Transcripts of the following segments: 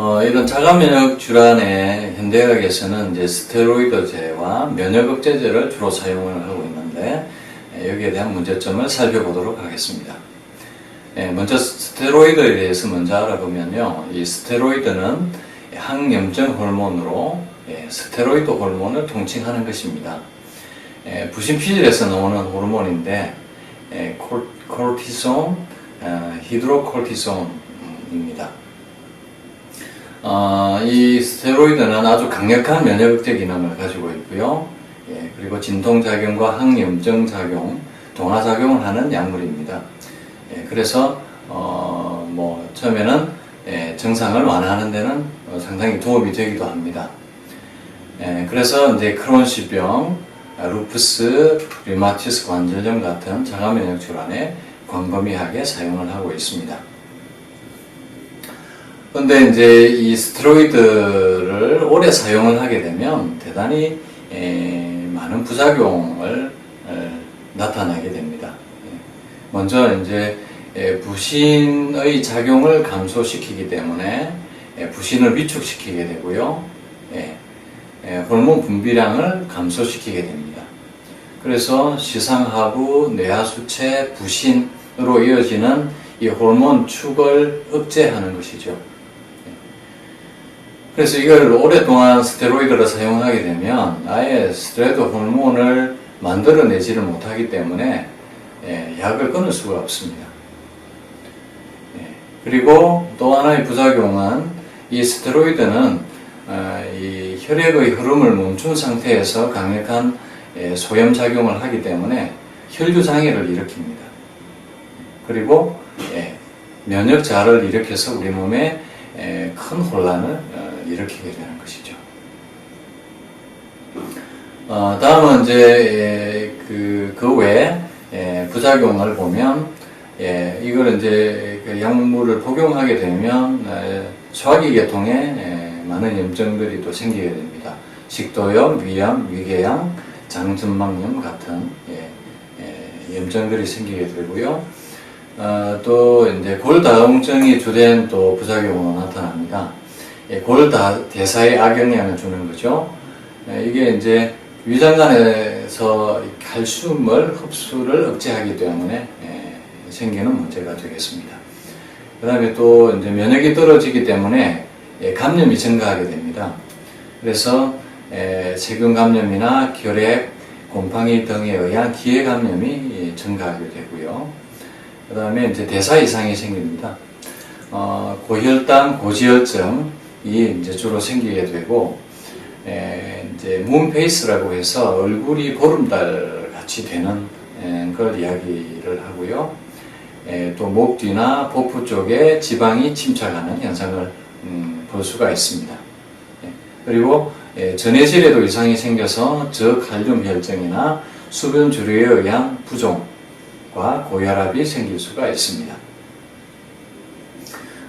어, 이런 자가 면역 질환의 현대의학에서는 이제 스테로이드제와 면역 억제제를 주로 사용을 하고 있는데 에, 여기에 대한 문제점을 살펴보도록 하겠습니다. 예, 먼저 스테로이드에 대해서 먼저 알아보면요, 이 스테로이드는 항염증 호르몬으로 예, 스테로이드 호르몬을 통칭하는 것입니다. 예, 부신피질에서 나오는 호르몬인데 예, 콜, 콜티손, 어, 히드로콜티손입니다. 어, 이 스테로이드는 아주 강력한 면역억제 기능을 가지고 있고요. 예, 그리고 진통작용과 항염증 작용, 동화작용을 하는 약물입니다. 예, 그래서 어, 뭐 처음에는 예, 증상을 완화하는 데는 어, 상당히 도움이 되기도 합니다. 예, 그래서 이제 크론시병, 아, 루푸스, 류마티스 관절염 같은 자가 면역 질환에 광범위하게 사용을 하고 있습니다. 근데 이제 이 스테로이드를 오래 사용을 하게 되면 대단히 에, 많은 부작용을 에, 나타나게 됩니다. 예. 먼저 이제 에, 부신의 작용을 감소시키기 때문에 에, 부신을 위축시키게 되고요. 예. 에, 호르몬 분비량을 감소시키게 됩니다. 그래서 시상하부, 뇌하수체, 부신으로 이어지는 이 호르몬 축을 억제하는 것이죠. 그래서 이걸 오랫동안 스테로이드를 사용하게 되면 아예 스테로이드 호르몬을 만들어내지를 못하기 때문에 예, 약을 끊을 수가 없습니다. 예, 그리고 또 하나의 부작용은 이 스테로이드는 어, 이 혈액의 흐름을 멈춘 상태에서 강력한 예, 소염 작용을 하기 때문에 혈류 장애를 일으킵니다. 그리고 예, 면역 자를 일으켜서 우리 몸에 예, 큰 혼란을 어, 일으키게 되는 것이죠. 어, 다음은 이제 예, 그, 그 외에 예, 부작용을 보면 예, 이걸 이제 그 약물을 복용하게 되면 예, 소화기 계통에 예, 많은 염증들이 또 생기게 됩니다. 식도염, 위암, 위궤양, 장점막염 같은 예, 예, 염증들이 생기게 되고요. 어, 또 이제 골다공증이 주된 또 부작용으로 나타납니다. 예, 골 다, 대사에 악영향을 주는 거죠. 예, 이게 이제 위장관에서 이 칼슘을 흡수를 억제하기 때문에 예, 생기는 문제가 되겠습니다. 그 다음에 또 이제 면역이 떨어지기 때문에 예, 감염이 증가하게 됩니다. 그래서 예, 세균 감염이나 결핵, 곰팡이 등에 의한 기회 감염이 예, 증가하게 되고요. 그 다음에 이제 대사 이상이 생깁니다. 어, 고혈당, 고지혈증 이 이제 주로 생기게 되고, 에, 이제 문페이스라고 해서 얼굴이 보름달 같이 되는 에, 걸 이야기를 하고요. 에, 또목 뒤나 복부 쪽에 지방이 침착하는 현상을 음, 볼 수가 있습니다. 예, 그리고 에, 전해질에도 이상이 생겨서 저칼륨 혈증이나 수분 주류에 의한 부종, 과 고혈압이 생길 수가 있습니다.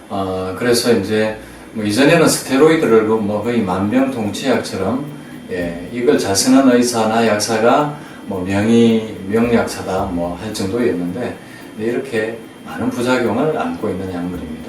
어, 그래서 이제 뭐 이전에는 스테로이드를 뭐 거의 만병통치약처럼 예, 이걸 잘 쓰는 의사나 약사가 뭐 명의 명약사다 뭐 할 정도였는데 이렇게 많은 부작용을 안고 있는 약물입니다.